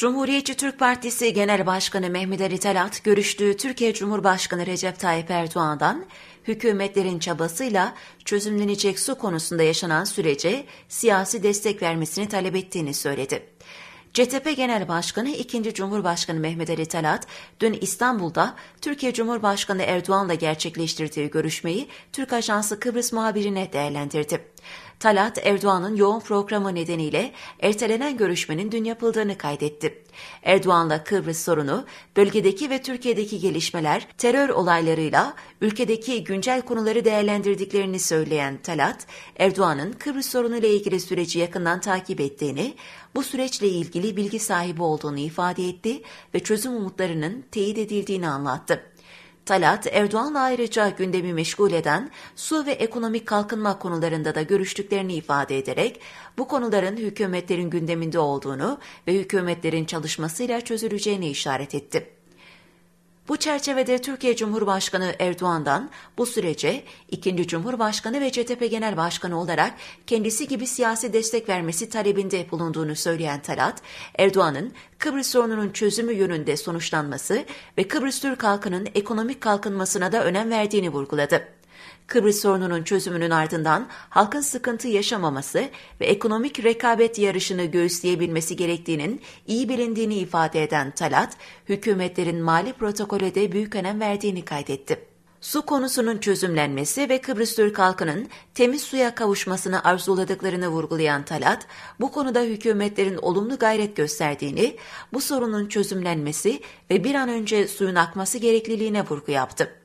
Cumhuriyetçi Türk Partisi Genel Başkanı Mehmet Ali Talat görüştüğü Türkiye Cumhurbaşkanı Recep Tayyip Erdoğan'dan hükümetlerin çabasıyla çözümlenecek su konusunda yaşanan sürece siyasi destek vermesini talep ettiğini söyledi. CTP Genel Başkanı 2. Cumhurbaşkanı Mehmet Ali Talat dün İstanbul'da Türkiye Cumhurbaşkanı Erdoğan'la gerçekleştirdiği görüşmeyi Türk Ajansı Kıbrıs muhabirine değerlendirdi. Talat, Erdoğan'ın yoğun programı nedeniyle ertelenen görüşmenin dün yapıldığını kaydetti. Erdoğan'la Kıbrıs sorunu, bölgedeki ve Türkiye'deki gelişmeler, terör olaylarıyla ülkedeki güncel konuları değerlendirdiklerini söyleyen Talat, Erdoğan'ın Kıbrıs sorunu ile ilgili süreci yakından takip ettiğini, bu süreçle ilgili bilgi sahibi olduğunu ifade etti ve çözüm umutlarının teyit edildiğini anlattı. Talat, Erdoğan'la ayrıca gündemi meşgul eden su ve ekonomik kalkınma konularında da görüştüklerini ifade ederek bu konuların hükümetlerin gündeminde olduğunu ve hükümetlerin çalışmasıyla çözüleceğini işaret etti. Bu çerçevede Türkiye Cumhurbaşkanı Erdoğan'dan bu sürece ikinci Cumhurbaşkanı ve CTP Genel Başkanı olarak kendisi gibi siyasi destek vermesi talebinde bulunduğunu söyleyen Talat, Erdoğan'ın Kıbrıs sorununun çözümü yönünde sonuçlanması ve Kıbrıs Türk halkının ekonomik kalkınmasına da önem verdiğini vurguladı. Kıbrıs sorununun çözümünün ardından halkın sıkıntı yaşamaması ve ekonomik rekabet yarışını göğüsleyebilmesi gerektiğinin iyi bilindiğini ifade eden Talat, hükümetlerin mali protokole de büyük önem verdiğini kaydetti. Su konusunun çözümlenmesi ve Kıbrıs Türk halkının temiz suya kavuşmasını arzuladıklarını vurgulayan Talat, bu konuda hükümetlerin olumlu gayret gösterdiğini, bu sorunun çözümlenmesi ve bir an önce suyun akması gerekliliğine vurgu yaptı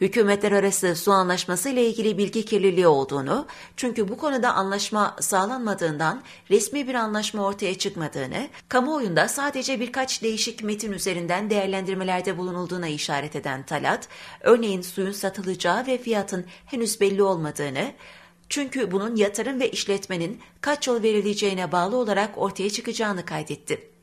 hükümetler arası su anlaşması ile ilgili bilgi kirliliği olduğunu, çünkü bu konuda anlaşma sağlanmadığından resmi bir anlaşma ortaya çıkmadığını, kamuoyunda sadece birkaç değişik metin üzerinden değerlendirmelerde bulunulduğuna işaret eden Talat, örneğin suyun satılacağı ve fiyatın henüz belli olmadığını, çünkü bunun yatırım ve işletmenin kaç yıl verileceğine bağlı olarak ortaya çıkacağını kaydetti.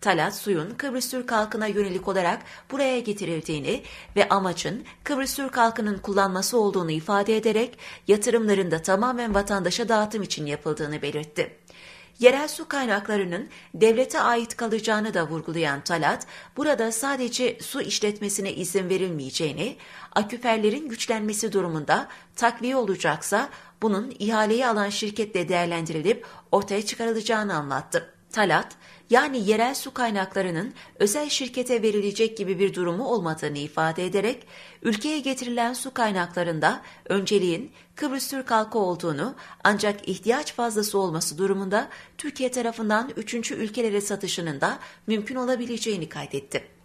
Talat suyun Kıbrıs Türk halkına yönelik olarak buraya getirildiğini ve amacın Kıbrıs Türk halkının kullanması olduğunu ifade ederek yatırımların da tamamen vatandaşa dağıtım için yapıldığını belirtti. Yerel su kaynaklarının devlete ait kalacağını da vurgulayan Talat, burada sadece su işletmesine izin verilmeyeceğini, aküferlerin güçlenmesi durumunda takviye olacaksa bunun ihaleyi alan şirketle değerlendirilip ortaya çıkarılacağını anlattı. Talat, yani yerel su kaynaklarının özel şirkete verilecek gibi bir durumu olmadığını ifade ederek, ülkeye getirilen su kaynaklarında önceliğin Kıbrıs Türk halkı olduğunu ancak ihtiyaç fazlası olması durumunda Türkiye tarafından üçüncü ülkelere satışının da mümkün olabileceğini kaydetti.